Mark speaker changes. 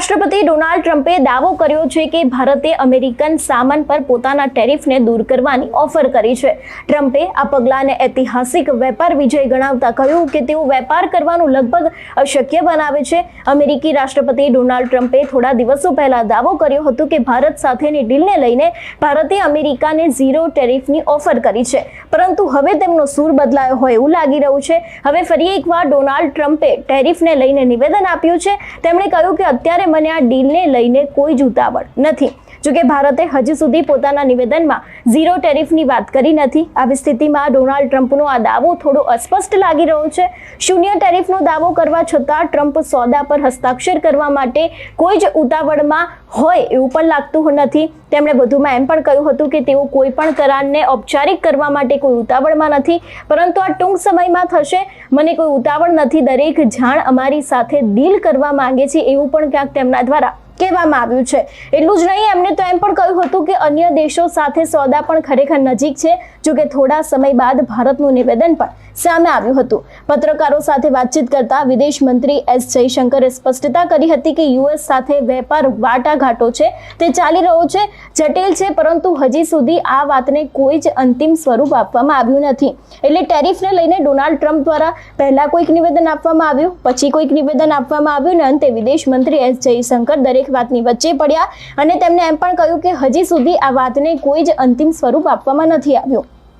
Speaker 1: રાષ્ટ્રપતિ ડોનાલ્ડ ટ્રમ્પે દાવો કર્યો છે કે ભારતે અમેરિકન સામાન પર પોતાના ટેરિફને દૂર કરવાની ઓફર કરી છે. ટ્રમ્પે આ પગલાંને ઐતિહાસિક વેપાર વિજય ગણાવતા કહ્યું કે તેઓ વેપાર કરવાનું લગભગ અશક્ય બનાવે છે. અમેરિકી રાષ્ટ્રપતિ ડોનાલ્ડ ટ્રમ્પે થોડા દિવસો પહેલા દાવો કર્યો હતો કે ભારત સાથેની ડીલને લઈને ભારતે અમેરિકાને ઝીરો ટેરિફની ઓફર કરી છે. પરંતુ હવે તેમનો સૂર બદલાયો હોય એવું લાગી રહ્યું છે. હવે ફરી એકવાર ડોનાલ્ડ ટ્રમ્પે ટેરિફને લઈને નિવેદન આપ્યું છે. તેમણે કહ્યું કે અત્યારે મને આ ડીલને લઈને કોઈ જ ઉતાવળ નથી. જોકે ભારતે હજી સુધી પોતાના નિવેદનમાં ઝીરો ટેરિફની વાત કરી નથી. આવી સ્થિતિમાં ડોનાલ્ડ ટ્રમ્પનો આ દાવો થોડો અસ્પષ્ટ લાગી રહ્યો છે. શૂન્ય ટેરિફનો દાવો કરવા છતાં ટ્રમ્પ સોદા પર હસ્તાક્ષર કરવા માટે કોઈ જ ઉતાવળમાં હોય એવું પણ લાગતું નથી. તેમણે વધુમાં એમ પણ કહ્યું હતું કે તેઓ કોઈ પણ કરારને ઔપચારિક કરવા માટે કોઈ ઉતાવળમાં નથી. પરંતુ આ ટૂંક સમયમાં થશે. મને કોઈ ઉતાવળ નથી. દરેક જાણ અમારી સાથે ડીલ કરવા માંગે છે એવું પણ ક્યાંક તેમના દ્વારા કહેવામાં આવ્યું છે. એટલું જ નહીં, એમણે તો એમ પણ કહ્યું હતું કે અન્ય દેશો સાથે સોદા પણ ખરેખર નજીક છે જો કે થોડા સમય બાદ ભારતનું નિવેદન પણ સામે આવ્યું હતું. પત્રકારો સાથે વાતચીત કરતા વિદેશ મંત્રી એસ જયશંકરે સ્પષ્ટતા કરી હતી કે યુએસ સાથે વેપાર વાટાઘાટો છે, તે ચાલી રહ્યો છે, જટિલ છે, પરંતુ હજી સુધી આ વાતને કોઈ જ અંતિમ સ્વરૂપ આપવામાં આવ્યું નથી. એટલે ટેરિફને લઈને ડોનાલ્ડ ટ્રમ્પ દ્વારા પહેલા કોઈક નિવેદન આપવામાં આવ્યું, પછી કોઈક નિવેદન આપવામાં આવ્યું ને અંતે વિદેશ મંત્રી એસ જયશંકર દરેક વાતની વચ્ચે પડ્યા અને તેમણે એમ પણ કહ્યું કે હજી સુધી આ વાતને કોઈ જ અંતિમ સ્વરૂપ આપવામાં નથી આવ્યું.